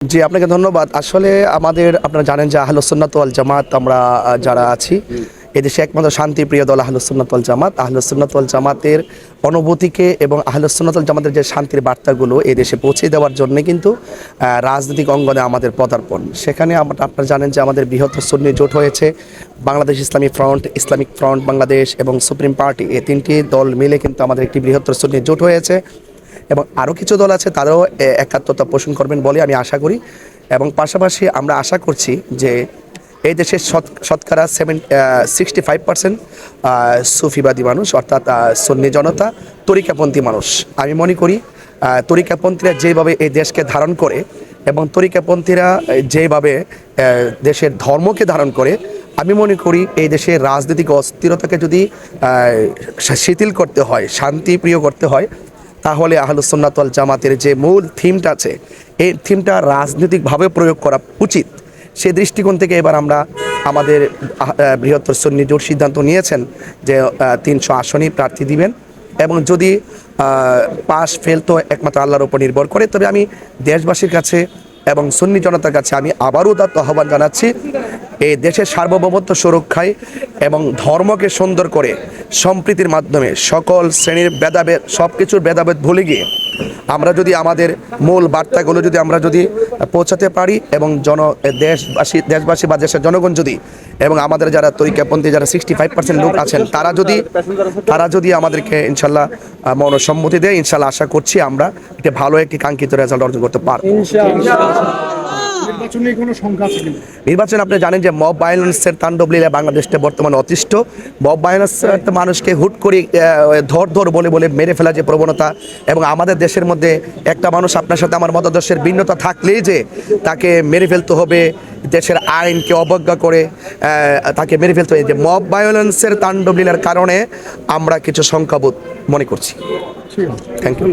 জি, আপনাকে ধন্যবাদ। আসলে আমাদের, আপনারা জানেন যে আহলুসুন্নাত ওয়াল জামাত, আমরা যারা আছি, এদেশে একমাত্র শান্তিপ্রিয় দল আহলুসুন্নাত ওয়াল জামাত। আহলুসুন্নাত ওয়াল জামাতের অনুভূতিকে এবং আহলুসুন্নাত ওয়াল জামাতের যে শান্তির বার্তাগুলো এদেশে পৌঁছে দেওয়ার জন্য কিন্তু রাজনৈতিক অঙ্গনে আমাদের পদার্পণ। সেখানে আপনারা জানেন যে আমাদের বৃহত্তর সুন্নি জোট হয়েছে, বাংলাদেশ ইসলামী ফ্রন্ট, ইসলামিক ফ্রন্ট বাংলাদেশ এবং সুপ্রিম পার্টি এই তিনটি দল মিলে কিন্তু আমাদের একটি বৃহত্তর সুন্নি জোট হয়েছে। এবং আরও কিছু দল আছে, তারাও একাত্মতা পোষণ করবেন বলে আমি আশা করি। এবং পাশাপাশি আমরা আশা করছি যে এই দেশের শতকরা সেভেন সিক্সটি ফাইভ পার্সেন্ট সুফিবাদী মানুষ, অর্থাৎ সন্নি জনতা, তরিকাপন্থী মানুষ। আমি মনে করি তরিকাপন্থীরা যেভাবে এই দেশকে ধারণ করে এবং তরিকাপন্থীরা যেভাবে দেশের ধর্মকে ধারণ করে, আমি মনে করি এই দেশের রাজনৈতিক অস্থিরতাকে যদি শিথিল করতে হয়, শান্তি প্রিয় করতে হয় তাহলে আহলুসুন্নাতল জামাতের যে মূল থিমটা আছে, এই থিমটা রাজনৈতিকভাবে প্রয়োগ করা উচিত। সে দৃষ্টিকোণ থেকে এবার আমরা আমাদের বৃহত্তর সন্নি জোট সিদ্ধান্ত নিয়েছেন যে তিনশো আসনই প্রার্থী দিবেন এবং যদি পাশ ফেল তো একমাত্র আল্লাহর উপর নির্ভর করে, তবে আমি দেশবাসীর কাছে এবং সুন্নি জনতার কাছে আমি আবারও তার আহ্বান জানাচ্ছি এই দেশের সার্বভৌমত্ব সুরক্ষায় এবং ধর্মকে সুন্দর করে সম্প্রীতির মাধ্যমে সকল শ্রেণির ভেদাভেদ সব কিছুর ভেদাভেদ ভুলে গিয়ে আমরা যদি আমাদের মূল বার্তাগুলো যদি আমরা যদি পৌঁছাতে পারি এবং জন, দেশবাসী দেশবাসী বা দেশের জনগণ যদি এবং আমাদের যারা তরিকাপন্থী, যারা সিক্সটি ফাইভ পার্সেন্ট লোক আছেন, তারা যদি তারা যদি আমাদেরকে ইনশাল্লাহ মনসম্মতি দেয়, ইনশাল্লাহ আশা করছি আমরা একটা ভালো একটি কাঙ্ক্ষিত রেজাল্ট অর্জন করতে পারব। নির্বাচনে কোনো সংখ্যা আছে কিনা? নির্বাচন আপনি জানেন যে মব ভায়োলেন্সের তাণ্ডব লীলা বাংলাদেশে বর্তমানে অতিষ্ঠ। মব ভায়োলেন্স মানুষকে হুট করে ধর ধর বলে বলে মেরে ফেলা যে প্রবণতা এবং আমাদের দেশের মধ্যে একটা মানুষ আপনার সাথে আমার মতাদর্শের ভিন্নতা থাকলেই যে তাকে মেরে ফেলতে হবে দেশের আইনকে অবজ্ঞা করে তাকে মেরে ফেলতে হবে। যে মব ভায়োলেন্সের তাণ্ডব লীলার কারণে আমরা কিছু সংখ্যাবোধ মনে করছি। Thank you